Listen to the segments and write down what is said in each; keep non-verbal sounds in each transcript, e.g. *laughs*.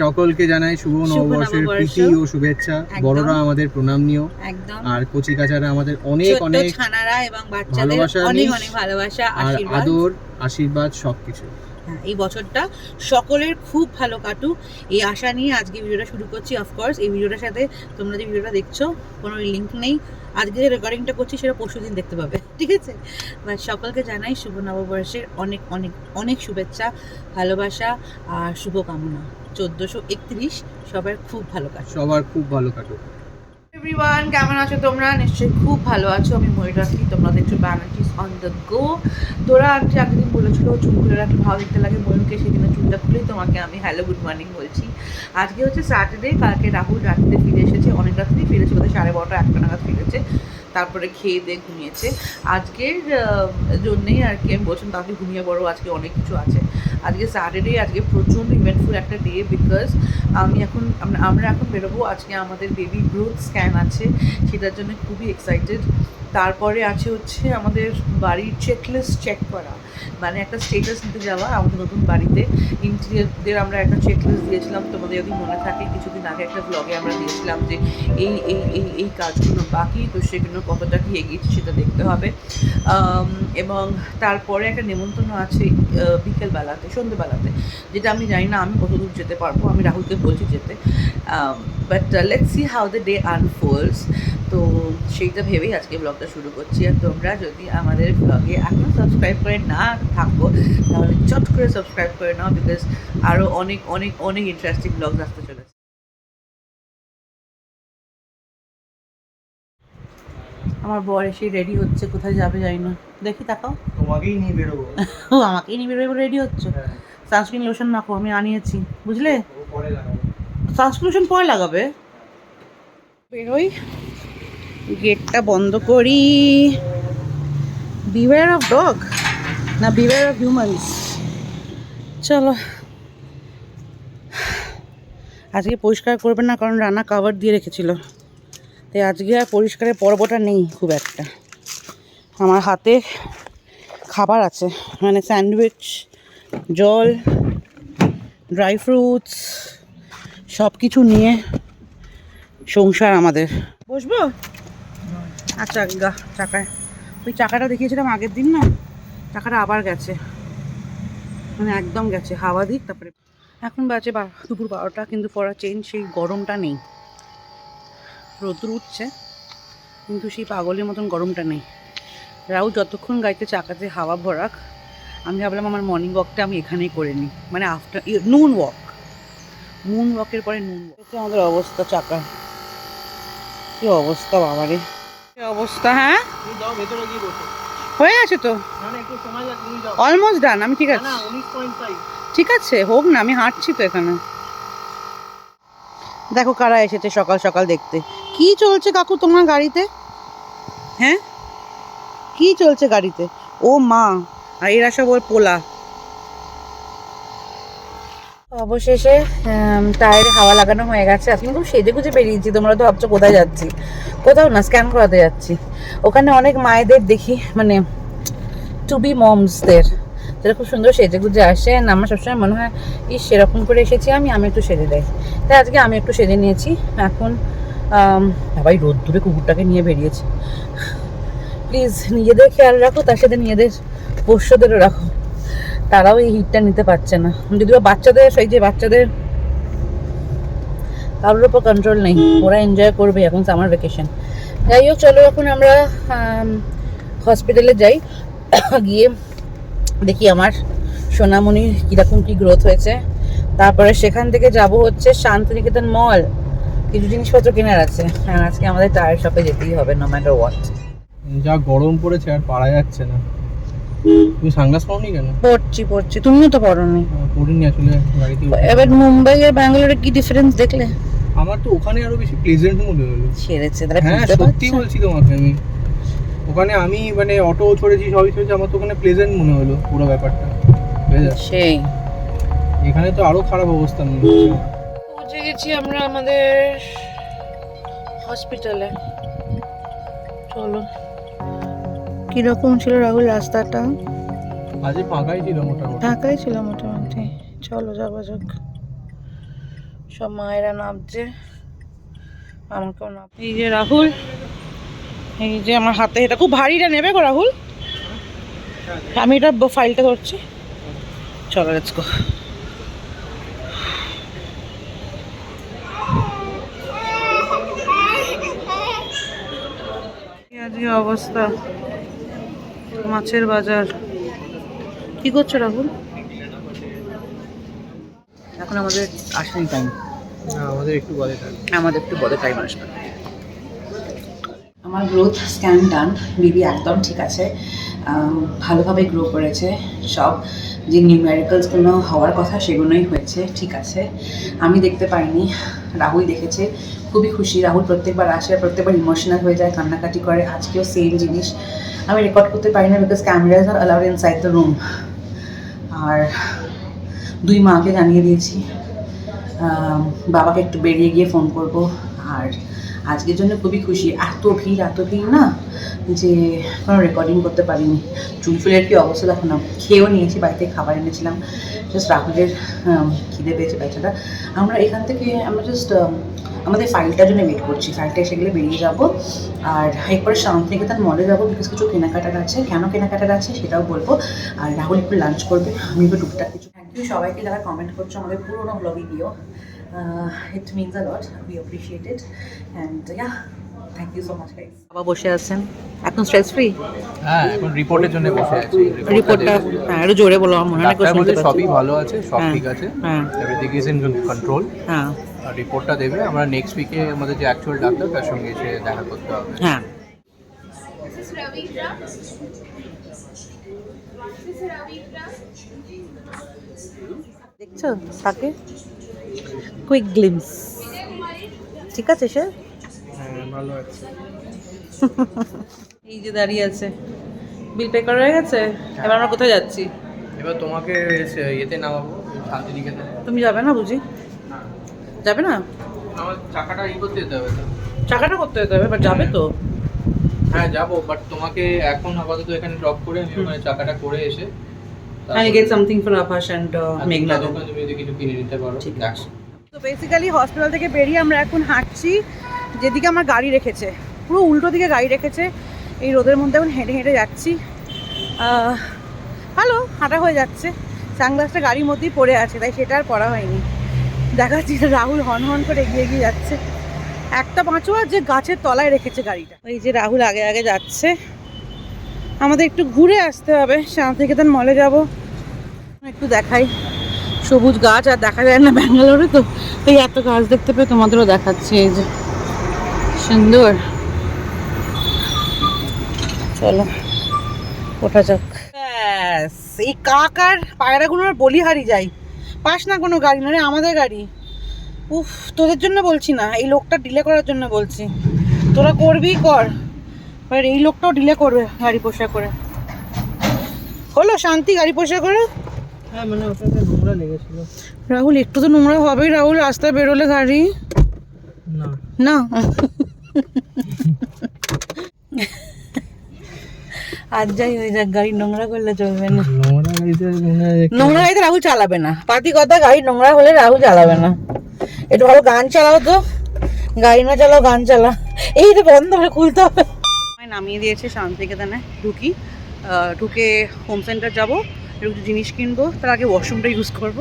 সকলকে জানাই শুভ নববর্ষের নববর্ষ। প্রীতি ও শুভেচ্ছা। বড়রা আমাদের প্রণাম নিও। আর কচি কাচারা আমাদের অনেক অনেক ছানারা এবং বাচ্চাদের ভালোবাসা অনেক অনেক ভালোবাসা আর আদর আশীর্বাদ সবকিছু। এই বছরটা সকলের খুব ভালো কাটুক। এই আশা নিয়ে আজকে ভিডিওটা শুরু করছি অফকোর্স এই ভিডিওটার সাথে তোমরা যে ভিডিওটা দেখছ, কোনো লিঙ্ক নেই। আজকে যে রেকর্ডিংটা করছি, সেটা পরশু দিন দেখতে পাবে, *laughs* ঠিক আছে? বাট সকলকে জানাই শুভ নববর্ষের অনেক অনেক অনেক শুভেচ্ছা, ভালোবাসা আর শুভকামনা। চোদ্দোশো একত্রিশ, সবার খুব ভালো কাটুক। সবার খুব ভালো কাটুক। এভরিওয়ান কেমন আছো তোমরা? নিশ্চয়ই খুব ভালো আছো। আমি ময়ূরাক্ষী তোমরা দেখছ ব্যানার্জিস অন দ্য গো তোরা আজকে আগের দিন বলেছিল চুল খুলে রাখলে ভালো দেখতে লাগে ময়ূরকে সেদিনে চুলটা খুলেই তোমাকে আমি হ্যালো গুড মর্নিং বলছি। আজকে হচ্ছে স্যাটারডে কালকে রাহুল রাত্রিতে ফিরে এসেছে, অনেক রাত্রেই ফিরেছে, বোধহয় সাড়ে বারোটা, একটা নাগাদ ফিরেছে। তারপরে খেয়ে দিয়ে ঘুমিয়েছে। আজকের জন্যেই আর কি আমি বলছিলাম, তাকে ঘুমিয়ে পড়ো আজকে অনেক কিছু আছে। আজকে স্যাটারডে আজকে প্রচণ্ড ইভেন্টফুল একটা ডে বিকজ আমি এখন, আমরা- আমরা এখন বেরোবো। আজকে আমাদের বেবি গ্রোথ স্ক্যান আছে, সেটার জন্য খুবই এক্সাইটেড তারপরে আছে হচ্ছে আমাদের বাড়ির চেকলিস্ট চেক করা। মানে একটা স্টেটাস নিতে যাওয়া আমাদের নতুন বাড়িতে। ইন্টেরিয়ারদের আমরা একটা চেকলিস্ট দিয়েছিলাম, তোমাদের যদি মনে থাকে, কিছুদিন আগে একটা ব্লগে আমরা দিয়েছিলাম যে এই এই এই এই কাজগুলো বাকি, তো সেগুলো কতটা কি এগিয়েছে সেটা দেখতে হবে। এবং তারপরে একটা নেমন্তন্ন আছে বিকেলবেলাতে সন্ধ্যেবেলাতে যেটা আমি জানি না আমি কত দূর যেতে পারব, আমি রাহুলকে বলছি যেতে। But let see how the day unfolds তো সেইটা ভেবেই আজকে ব্লগটা শুরু করছি। আর তোমরা যদি আমাদের ব্লগে এখনও সাবস্ক্রাইব করে না থাকো তাহলে চট করে সাবস্ক্রাইব করে নাও বিকজ আরও অনেক অনেক অনেক ইন্টারেস্টিং ব্লগ আসতে চলেছে। আমার বর এসে রেডি হচ্ছে কোথায় যাবে জানি না। দেখি তাকাও। তোমাকেই নিয়ে বেরোবো। *laughs* ও আমাকেই নিয়ে বেরোবে রেডি হচ্ছে? সানস্ক্রিন লোশন মাখো আমি আনিয়েছি বুঝলে? সানস্ক্রিন লোশন পরে লাগাবে? বেরোই। গেটটা বন্ধ করি। বিওয়ার অফ ডগ না বিওয়ার অফ হিউম্যানস চলো। আজকে পরিষ্কার করবে না, কারণ রান্না কাভার দিয়ে রেখেছিল। তাই আজকে আর পরিষ্কারের পর্বটা নেই খুব একটা। আমার হাতে খাবার আছে মানে স্যান্ডউইচ, জল ড্রাই ফ্রুটস সব কিছু নিয়ে সংসার আমাদের। বসবো? আচ্ছা গা, চাকায়। ওই চাকাটা দেখিয়েছিলাম আগের দিন না? চাকাটা আবার গেছে। মানে একদম গেছে। হাওয়া দিক, তারপরে এখন বাজে বা দুপুর বারোটা, কিন্তু পড়া চেঞ্জ সেই গরমটা নেই। রোদ্র উঠছে, কিন্তু সেই পাগলের মতন গরমটা নেই। রাহুল যতক্ষণ গাড়িতে চাকাতে হাওয়া ভরাক, আমি ভাবলাম আমার মর্নিং ওয়াকটা আমি এখানেই করে নিই। মানে আফটার নুন ওয়াক মুন ওয়াকের পরে নুন ওয়াক আমাদের অবস্থা চাকার কি অবস্থা বাবারে। কি অবস্থা হ্যাঁ? ভেতরে গিয়ে বসো। হয়ে আছে তো? অলমোস্ট ডান আমি ঠিক আছে। ঠিক আছে হোক না আমি হাঁটছি তো এখানে। দেখো কারা এসেছে সকাল সকাল দেখতে। কি চলছে কাকু তোমার গাড়িতে? হ্যাঁ? কি চলছে গাড়িতে? ও মা আর এরা সব ওর পোলা। অবশেষে টায়ারে হাওয়া লাগানো হয়ে গেছে। আজকে খুব সেজে গুজে বেরিয়েছি, তোমরা তো ভাবছ কোথায় যাচ্ছি? কোথাও না স্ক্যান করাতে যাচ্ছি। ওখানে অনেক মায়েদের দেখি মানে টু বি মমসদের যারা খুব সুন্দর সেজে গুজে আসে আর আমার সবসময় মনে হয়, ইস, সেরকম করে এসেছি আমি আমি একটু সেজে দেয় তাই আজকে আমি একটু সেজে নিয়েছি। এখন সবাই রোদ দূরে কুকুরটাকে নিয়ে বেরিয়েছি। প্লিজ, নিজেদের খেয়াল রাখো, তার সাথে নিজেদের পোষ্যদেরও রাখো। তারাও এই হিটটা নিতে পারছে না। যদিও বাচ্চাদের, সেই যে বাচ্চাদের, কারোর উপর কন্ট্রোল নেই। ওরা এনজয় করবে এখন সামার ভ্যাকেশন যাই হোক, চলো এখন আমরা হসপিটালে যাই। গিয়ে দেখি আমার সোনামণির কীরকম কী গ্রোথ হয়েছে। তারপরে সেখান থেকে যাব হচ্ছে শান্তিনিকেতন মল কিছু জিনিসপত্র কেনার আছে। হ্যাঁ আজকে আমাদের টায়ার শপে যেতেই হবে নো ম্যাটার হোয়াট যা গরম পড়েছে আর পারা যাচ্ছে না। তুমি সানগ্লাস পাওনি কেন? পড়ছি পড়ছি তুমিও তো পড়োনি আহ, পড়িনি আসলে উঠে। এবার মুম্বাই আর ব্যাঙ্গালোরে কি ডিফারেন্স দেখলে? আমার তো ওখানে আরও বেশি প্লেজেন্ট মনে হলো। ছেড়েছে তারা হ্যাঁ সত্যি বলছি তোমাকে আমি। ওখানে আমি মানে অটো চড়েছি সবই চড়েছি আমার তো ওখানে প্লেজেন্ট মনে হলো পুরো ব্যাপারটা। সেই। এখানে তো আরও খারাপ অবস্থা মনে হচ্ছে পৌঁছে গেছি আমরা আমাদের হসপিটালে চলো। কীরকম ছিল রাহুল রাস্তাটা? আজকে ফাঁকাই ছিল মোটামুটি। ঢাকাই ছিল মোটামুটি। চলো যাওয়া যাক। সব মায়েরা নামছে আমাকেও নাম এই যে রাহুল এই যে আমার হাতে এটা খুব ভারীটা নেবে গো রাহুল। আমি এটা ফাইলটা ধরছি। চলো লেটস গো আজকে অবস্থা। মাছের বাজার। কি করছ রাহুল? এখন আমাদের আসেনি টাইম আমাদের একটু বলে থাকবে আমাদের একটু বড় টাইম আসবে। আমার গ্রোথ স্ক্যান ডান বিবি একদম ঠিক আছে। ভালোভাবে গ্রো করেছে সব। যে নিউমেরিক্যালসগুলো হওয়ার কথা সেগুলোই হয়েছে ঠিক আছে। আমি দেখতে পাইনি রাহুল দেখেছে। খুবই খুশি রাহুল প্রত্যেকবার আসে প্রত্যেকবার ইমোশনাল হয়ে যায় কান্নাকাটি করে। আজকেও সেম জিনিস। আমি রেকর্ড করতে পারি না because camera cameras are allowed inside the room আর দুই মাকে জানিয়ে দিয়েছি। বাবাকে একটু বেরিয়ে গিয়ে ফোন করব। আর আজকের জন্য খুবই খুশি। এত ভিড় এত ভিড় না যে কোনো রেকর্ডিং করতে পারিনি। চুল ফুলের কি অবস্থা দেখো না। খেয়েও নিয়েছি, বাড়িতে খাবার এনেছিলাম। জাস্ট রাহুলের খিদে পেয়েছে, বেচারা। আমরা এখান থেকে, আমরা জাস্ট আমাদের ফাইলটার জন্য ওয়েট করছি। ফাইলটা এসে গেলে বেরিয়ে যাব। আর এরপরে শান্তিনিকেতন মলে যাব বিকজ কিছু কেনাকাটার আছে। কেন কেনাকাটার আছে সেটাও বলব। আর রাহুল একটু লাঞ্চ করবে আমি একটু টুকটাক কিছু থ্যাংক ইউ সবাইকে যারা কমেন্ট করছ আমাদের পুরোনো ব্লগে গিয়েও it means a lot we appreciate it and yeah thank you so much guys বাবা বসে আছেন। এখন স্ট্রেস ফ্রি হ্যাঁ এখন রিপোর্টের জন্য বসে আছি। রিপোর্টটা হ্যাঁ একটু জোরে বলো মনে হয় না। সবই ভালো আছে সব হ্যাঁ, ঠিক আছে। হ্যাঁ। এভরিথিং ইজ ইন কন্ট্রোল হ্যাঁ। আর রিপোর্টটা দেবে। আমরা নেক্সট উইকে আমাদের যে অ্যাকচুয়াল ডাক্তার তার সঙ্গে এসে দেখা করতে হবে। হ্যাঁ. দেখছ তাকে? কুইক গ্লিমস ঠিক আছে সে? হ্যাঁ ভালো আছে। এই যে দাঁড়িয়ে আছে। বিল পে করা হয়ে গেছে? এবার আমরা কোথায় যাচ্ছি? এবার তোমাকে ইয়েতে নামাবো শান্তিনিকেতনে। তুমি যাবে না বুঝি? যাবে না? আমার চাকাটা ই করতে যেতে হবে তো। চাকাটা করতে যেতে হবে এবার যাবে তো। হ্যাঁ যাব বাট তোমাকে এখন আপাতত এখানে ড্রপ করে আমি ওখানে চাকাটা করে এসে I get something for Abhas and মেঘনা দোকান তুমি যদি কিছু কিনে নিতে পারো। ঠিক দেখো। তো বেসিক্যালি হসপিটাল থেকে বেরিয়ে আমরা এখন হাঁটছি যেদিকে আমার গাড়ি রেখেছে পুরো উল্টো দিকে গাড়ি রেখেছে। এই রোদের মধ্যে এখন হেঁটে হেঁটে যাচ্ছি। ভালো হাঁটা হয়ে যাচ্ছে। সানগ্লাসটা গাড়ির মধ্যেই পড়ে আছে তাই সেটা আর পড়া হয়নি। দেখা যাচ্ছে রাহুল হন হন করে এগিয়ে এগিয়ে যাচ্ছে। একটা পাঁচুয়া যে গাছের তলায় রেখেছে গাড়িটা। ওই যে রাহুল আগে আগে যাচ্ছে। আমাদের একটু ঘুরে আসতে হবে। শান্তিনিকেতন মলে যাব। একটু দেখাই। সবুজ গাছ আর দেখা যায় না ব্যাঙ্গালোরে তো। এই এত গাছ দেখতে পেয়ে তোমাদেরও দেখাচ্ছি। এই যে সুন্দর। চলো, ওঠা যাক। এই কাক আর পায়রাগুলো আর বলিহারি যাই পাস না কোনো গাড়ি না রে আমাদের গাড়ি। উফ তোদের জন্য বলছি না এই লোকটা ডিলে করার জন্য বলছি। তোরা করবি কর। এবার এই লোকটাও ডিলে করবে গাড়ি পোষা করে। হলো শান্তি গাড়ি পোষা করে? হ্যাঁ মানে ওটাতে নোংরা লেগেছিল। রাহুল একটু তো নোংরা হবেই রাহুল রাস্তায় বেরোলে গাড়ি। না। না? *laughs* আর যাই হয়ে যাক গাড়ি নোংরা করলে চলবে না। নোংরা গাড়িতে রাহুল চালাবে না। পাতি কথা গাড়ি নোংরা হলে রাহুল চালাবে না। একটু ভালো গান চালাও তো। গাড়ি না চালাও গান চালা। এই তো বন্ধ করে খুলতে হবে। নামিয়ে দিয়েছে শান্তিনিকেতনে ঢুকি। ঢুকে হোম সেন্টার যাব একটু জিনিস কিনবো তার আগে ওয়াশরুমটা ইউজ করব।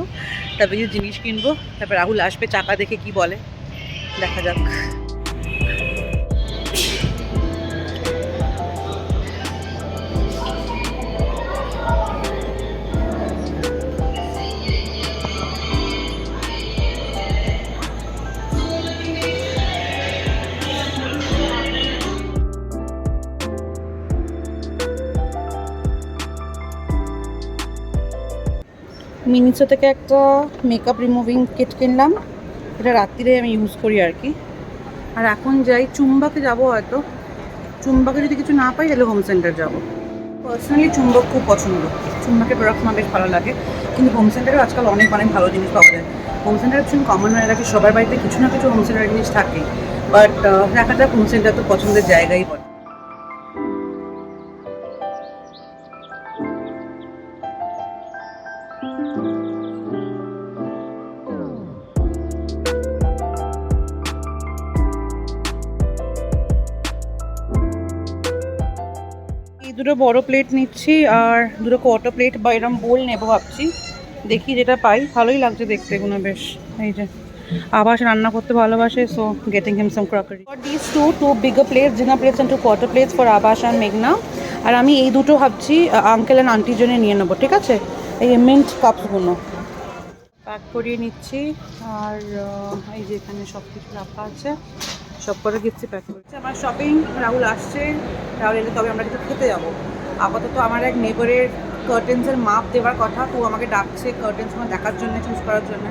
তারপরে কিছু জিনিস কিনবো তারপর রাহুল আসবে চাকা দেখে কি বলে। দেখা যাক। মিনিসো থেকে একটা মেকআপ রিমুভিং কিট কিনলাম। এটা রাত্রিরে আমি ইউজ করি আর কি আর এখন যাই, চুম্বাকে যাব হয়তো। চুম্বাকে যদি কিছু না পাই, তাহলে হোম সেন্টার যাব। পার্সোনালি চুম্বক খুব পছন্দ। চুম্বাকের প্রোডাক্ট আমার বেশ ভালো লাগে। কিন্তু হোম সেন্টারেও আজকাল অনেক অনেক ভালো জিনিস পাওয়া যায়। হোম সেন্টার ভীষণ কমন হয়ে গেছে সবার বাড়িতে কিছু না কিছু হোম সেন্টার জিনিস থাকে। বাট দেখা যাক হোম সেন্টার তো পছন্দের জায়গাই বলে দুটো বড় প্লেট নিচ্ছি আর দুটো কোয়াটার প্লেট বা এরম বোল নেব ভাবছি। দেখি যেটা পাই। ভালোই লাগছে দেখতে এগুলো বেশ। এই যে, আবাস রান্না করতে ভালোবাসে so getting him some crockery for this two two bigger plates dinner plates and two quarter plates for Abhas and মেঘনা। আর আমি এই দুটো ভাবছি আঙ্কেল অ্যান্ড আন্টির জন্য নিয়ে নেব, ঠিক আছে? এই মিন্ট কাপসগুলো প্যাক করিয়ে নিচ্ছি। আর এই যে এখানে সব কিছু রাখা আছে। সব করে গিফটই প্যাক করছি। আমার শপিং রাহুল আসছে, রাহুল এলে তবে আমরা কিছু খেতে যাব। আপাতত আমার এক নেবারের কার্টেন্সের মাপ দেওয়ার কথা, তো আমাকে ডাকছে কার্টেন্স আমার দেখার জন্য চুজ করার জন্য।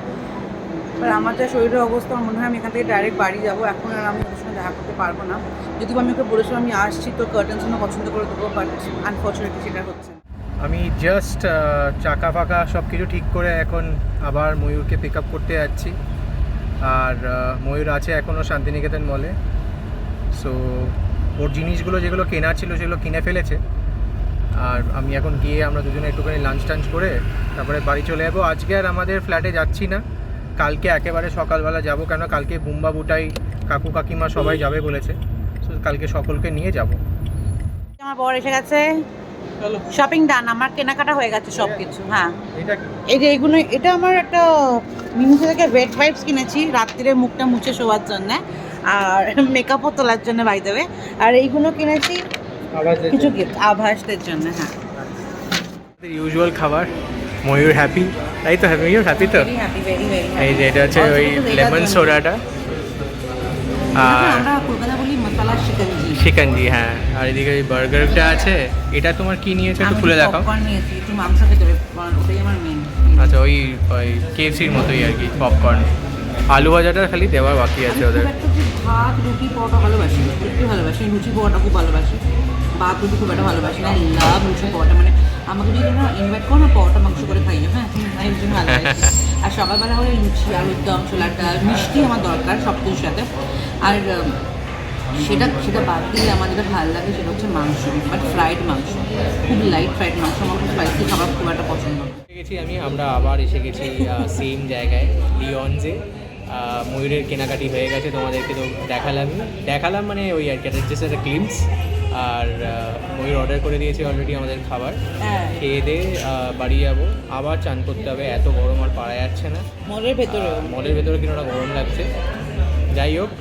এবার আমার যা শরীরের অবস্থা, আমার মনে হয় আমি এখান থেকে ডাইরেক্ট বাড়ি যাব। এখন আর আমি ওদের সঙ্গে দেখা করতে পারব না। যদিও আমি ওকে বলেছিলাম আমি আসছি তোর কার্টেন্স পছন্দ করে দেবো বাট আনফর্চুনেটলি সেটা হচ্ছে আমি জাস্ট চাকা ফাঁকা সব কিছু ঠিক করে এখন আবার ময়ূরকে পিক আপ করতে যাচ্ছি। আর ময়ূর আছে এখনও শান্তিনিকেতন মলে সো ওর জিনিসগুলো যেগুলো কেনার ছিল সেগুলো কিনে ফেলেছে। আর আমি এখন গিয়ে আমরা দুজনে একটুখানি লাঞ্চ টাঞ্চ করে তারপরে বাড়ি চলে যাব। আজকে আর আমাদের ফ্ল্যাটে যাচ্ছি না। কালকে একেবারে সকালবেলা যাব কেন কালকে বুম্বা বুটাই কাকু কাকিমা সবাই যাবে বলেছে। কালকে সকলকে নিয়ে যাব। আমার বর এসে গেছে। শপিং ডান আমার কেনাকাটা হয়ে গেছে সব কিছু হ্যাঁ। এটা এই যে এইগুলো এটা আমার একটা মিমিসে থেকে ওয়েট ওয়াইপস কিনেছি রাত্রিরে মুখটা মুছে শোয়ার জন্য আর মেকআপও তোলার জন্য বাই দেবে আর এইগুলো কিনেছি কিছু গিফট আভাসদের জন্য হ্যাঁ। ইউজুয়াল খাবার ময়ূর হ্যাপি তাই তো হ্যাপি ময়ূর হ্যাপি তো? এই যে এটা হচ্ছে ওই লেমন সোডাটা আর আমরা কলকাতা বলি শিকানজি হ্যাঁ। আর এদিকে ওই বার্গারটা আছে। এটা তোমার কি নিয়েছো একটু খুলে দেখাও। নিয়েছি একটু মাংস খেতে ওটাই আমার মেন আচ্ছা ওই ওই কেএফসির মতোই আর কি পপকর্ন আলু ভাজাটা খালি দেওয়ার বাকি আছে ওদের। ভাত রুটি পরোটা ভালোবাসি একটু ভালোবাসি। লুচি পরোটা খুব ভালোবাসি। ভাত রুটি খুব একটা ভালোবাসি না লাভ লুচি পরোটা। মানে আমাকে যদি তোমরা ইনভাইট করো না পরোটা মাংস করে খাইয়ে হ্যাঁ আমি ভীষণ আর সকালবেলা হলে লুচি আলুর দম ছোলার ডাল মিষ্টি আমার দরকার সব কিছুর সাথে। আর সেটা সেটা বাদ দিয়ে আমার যেটা ভালো লাগে সেটা হচ্ছে মাংস বাট ফ্রাইড মাংস। খুব লাইট ফ্রাইড মাংস আমার খুব স্পাইসি খাবার খুব একটা পছন্দ। গেছি আমি আমরা আবার এসে গেছি সেম জায়গায় লিওনজে ময়ূরের কেনাকাটি হয়ে গেছে তোমাদেরকে তো দেখালামই। দেখালাম মানে ওই আর কি জাস্ট একটা ক্লিমস আর ময়ূর অর্ডার করে দিয়েছে অলরেডি আমাদের খাবার। হ্যাঁ। খেয়ে দিয়ে বাড়ি যাব। আবার চান করতে হবে এত গরম আর পারা যাচ্ছে না। মলের ভেতরে মলের ভেতরে কিনা গরম লাগছে। যাই হোক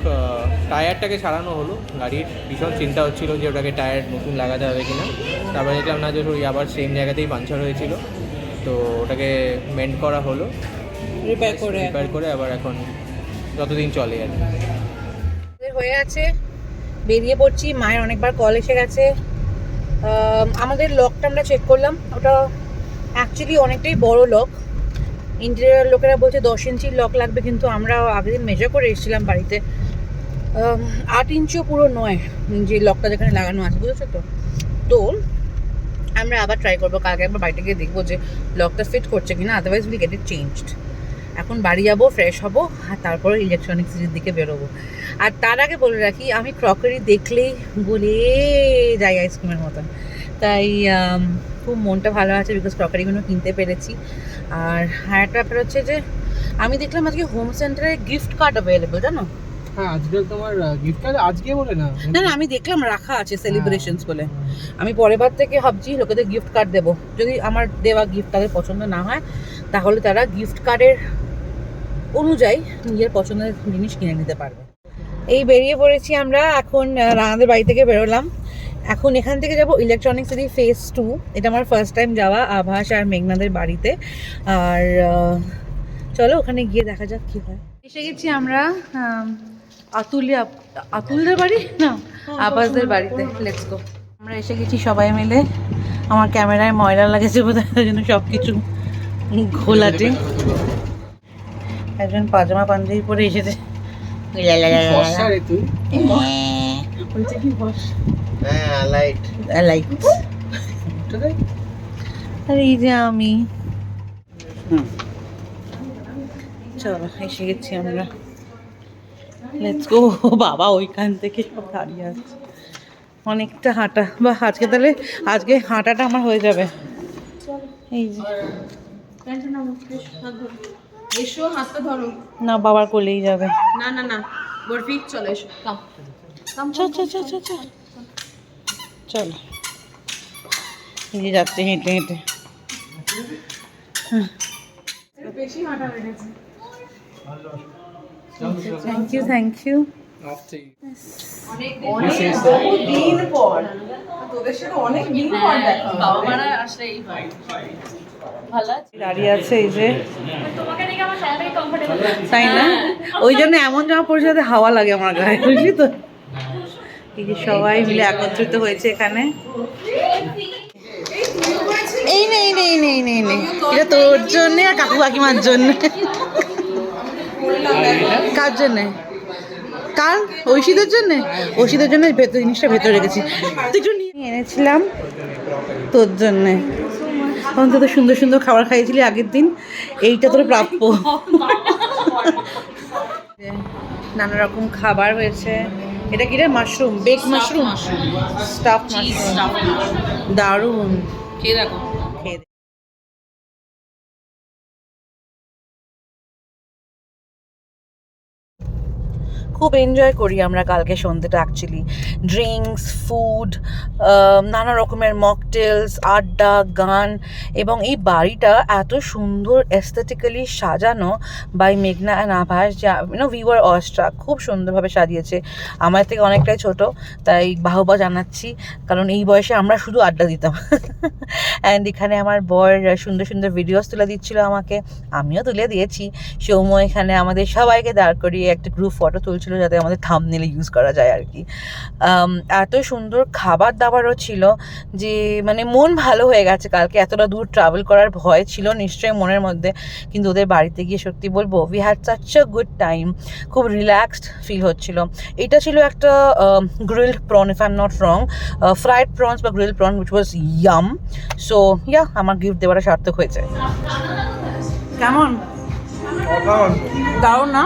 টায়ারটাকে সারানো হলো। গাড়ির ভীষণ চিন্তা হচ্ছিল যে ওটাকে টায়ার নতুন লাগাতে হবে কিনা। তারপরে দেখলাম না যে ওই আবার সেম জায়গাতেই পাঞ্চার হয়েছিল। তো ওটাকে মেন্ট করা হলো। রিপেয়ার করে রিপেয়ার করে আবার এখন যতদিন চলে আর কি। হয়ে আছে। বেরিয়ে পড়ছি। মায়ের অনেকবার কল এসে গেছে। আমাদের লকটা আমরা চেক করলাম। ওটা অ্যাকচুয়ালি অনেকটাই বড় লক ইন্টেরিয়ার লোকেরা বলছে দশ ইঞ্চির লক লাগবে, কিন্তু আমরা আগের দিন মেজার করে এসেছিলাম বাড়িতে। আট ইঞ্চিও পুরো নয় যে লকটা যেখানে লাগানো আছে, বুঝেছ তো? তো আমরা আবার ট্রাই করব, কালকে একবার বাড়িতে গিয়ে দেখব যে লকটা ফিট করছে কিনা otherwise will get it changed এখন বাড়ি যাব ফ্রেশ হব, আর তারপরে ইলেকট্রনিক্সের দিকে বেরোবো। আর তার আগে বলে রাখি, আমি ক্রকারি দেখলেই বলে যাই আইসক্রিমের মতন। তাই খুব মনটা ভালো আছে বিকজ ক্রকারিগুলো কিনতে পেরেছি। আর হ্যাঁ একটা ব্যাপার হচ্ছে যে আমি দেখলাম আজকে হোম সেন্টারে গিফট কার্ড অ্যাভেলেবল জানো? হ্যাঁ আজকাল তোমার গিফট কার্ড আজকে বলে না। না না আমি দেখলাম রাখা আছে সেলিব্রেশনস বলে। আমি পরের বার থেকে ভাবছি লোকেদের গিফট কার্ড দেবো। যদি আমার দেওয়া গিফট তাদের পছন্দ না হয় তাহলে তারা গিফট কার্ডের অনুযায়ী নিজের পছন্দের জিনিস কিনে নিতে পারবে। এই বেরিয়ে পড়েছি আমরা এখন রানাদের বাড়ি থেকে বেরোলাম। এখন এখান থেকে যাব ইলেকট্রনিক্স সিটি ফেজ টু এটা আমার ফার্স্ট টাইম যাওয়া আভাস আর মেঘনাদের বাড়িতে। আর চলো ওখানে গিয়ে দেখা যাক কি হয়। এসে গেছি আমরা আতুলিয়া আতুলদের বাড়ি? না আবাসদের বাড়িতে। লেটস গো আমরা এসে গেছি সবাই মিলে। আমার ক্যামেরায় ময়লা লাগেছে বোধ হয় জন্য সব কিছু ঘোলাটে। একজন পাজামা পাঞ্জাবি পরে এসেছে। তুই বলছে কি বস। হ্যাঁ লাইট আর এই যে আমি। চলো এসে গেছি আমরা। লেটস গো বাবা ওইখান থেকে সব দাঁড়িয়ে আছে। অনেকটা হাঁটা। বা আজকে তাহলে আজকে হাঁটাটা আমার হয়ে যাবে। এই যে। এসো হাতটা ধরো। না বাবার কোলেই যাবে। না না না। বরফি চলে এসো কাম কাম চল চল চল চল চল। চলো। এই যাচ্ছে হেঁটে হেঁটে। থ্যাংক ইউ থ্যাংক ইউ দিন পর। অনেক দিন পর দেখা বাবা মারা আসলে এই ভালো আছে? দাঁড়িয়ে আছে এই যে। তোমাকে দেখে আমার সবাই কমফোর্টেবল তাই না? ওই জন্য এমন জামা পরে সাথে হাওয়া লাগে আমার গায়ে বুঝলি তো? সবাই মিলে একত্রিত হয়েছে এখানে? এই নেই নেই নেই নেই নেই এটা তোর জন্য আর কাকু কাকিমার জন্য? কার জন্যে? কার? ঐশীদের জন্য? ঐশীদের জন্য ভেতর জিনিসটা ভেতরে রেখেছি। একটু নিয়ে এনেছিলাম তোর জন্যে। কারণ তো সুন্দর সুন্দর খাবার খাইয়েছিলি আগের দিন। এইটা তোর প্রাপ্য। *laughs* নানা রকম খাবার হয়েছে। এটা কি রে? Mushroom bake mushroom stuff mushroom দারুণ খেয়ে দেখো। খুব এনজয় করি আমরা কালকে সন্ধ্যেটা অ্যাকচুয়ালি ড্রিঙ্কস ফুড নানা রকমের মকটেলস আড্ডা, গান এবং এই বাড়িটা এত সুন্দর এস্থেটিক্যালি সাজানো বাই মেঘনা অ্যান্ড আভাস যা ইউনো উই ওয়ার অস্ট্রাক খুব সুন্দরভাবে সাজিয়েছে। আমার থেকে অনেকটাই ছোট, তাই বাহবা জানাচ্ছি, কারণ এই বয়সে আমরা শুধু আড্ডা দিতাম। *laughs* অ্যান্ড এখানে আমার বর সুন্দর সুন্দর ভিডিওস তুলে দিচ্ছিল আমাকে। আমিও তুলে দিয়েছি। সৌম্য এখানে আমাদের সবাইকে দাঁড় করিয়ে একটা গ্রুপ ফটো তুলছিল যাতে আমাদের থামনেলে ইউজ করা যায় আর কি। এত সুন্দর খাবার দাবারও ছিল যে মানে মন ভালো হয়ে গেছে কালকে। এতটা দূর ট্রাভেল করার ভয় ছিল নিশ্চয়ই মনের মধ্যে। কিন্তু ওদের বাড়িতে গিয়ে সত্যি বলব we had such a good time খুব রিল্যাক্সড ফিল হচ্ছিল। এটা ছিল একটা grilled prawn if I am not wrong fried prawns বা grill prawn which was yum so yeah আমার গিফট দেওয়াটা সার্থক হয়েছে। কেমন? দারুণ না?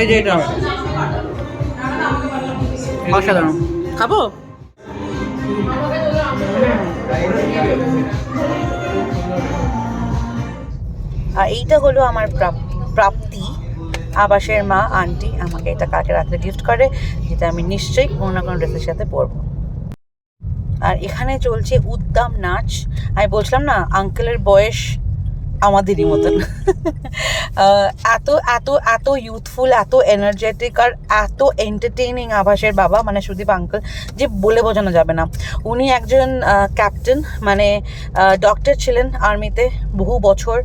এই যে এটা। অসাধারণ। খাব? আর এইটা হলো আমার প্রাপ্তি। আবাসের মা আন্টি আমাকে এটা কালকে রাত্রে গিফট করে যেটা আমি নিশ্চয়ই কোনো না কোনো ড্রেসের সাথে পরবো। আর এখানে চলছে উদ্দাম নাচ। আমি বলছিলাম না আঙ্কেলের বয়স আমাদেরই মতন। এত এত এত ইউথফুল এত এনার্জেটিক আর এত এন্টারটেইনিং আভাসের বাবা মানে সুদীপ আঙ্কেল যে বলে বোঝানো যাবে না। উনি একজন ক্যাপ্টেন মানে ডক্টর ছিলেন আর্মিতে বহু বছর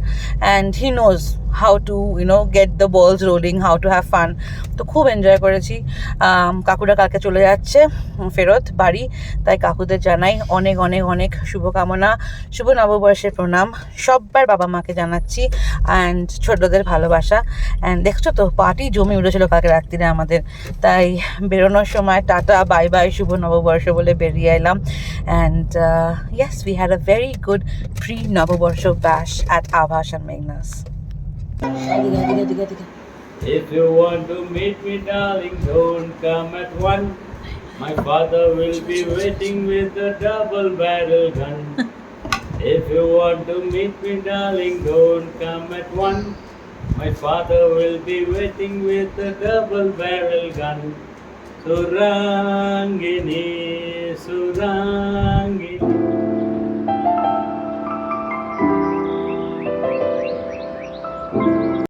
and he knows how to you know get the balls rolling how to have fun তো খুব এনজয় করেছি। কাকুরা কালকে চলে যাচ্ছে ফেরত বাড়ি। তাই কাকুদের জানাই অনেক অনেক অনেক শুভকামনা, শুভ নববর্ষের প্রণাম। সব্বার বাবা মাকে জানাচ্ছি অ্যান্ড ছোটদের ভালোবাসা। অ্যান্ড দেখছ তো পার্টি জমে উঠেছিল কালকে রাত্রিরে আমাদের। তাই বেরোনোর সময় টাটা বাই বাই শুভ নববর্ষ বলে বেরিয়ে এলাম। And yes we had a very good pre Nababarsha bash at Abhas and Meghna's If you want to meet me, darling, don't come at one. My father will be waiting with a double barrel gun. if you want to meet me, darling, don't come at one. My father will be waiting with a double barrel gun. Surangini, Surangini.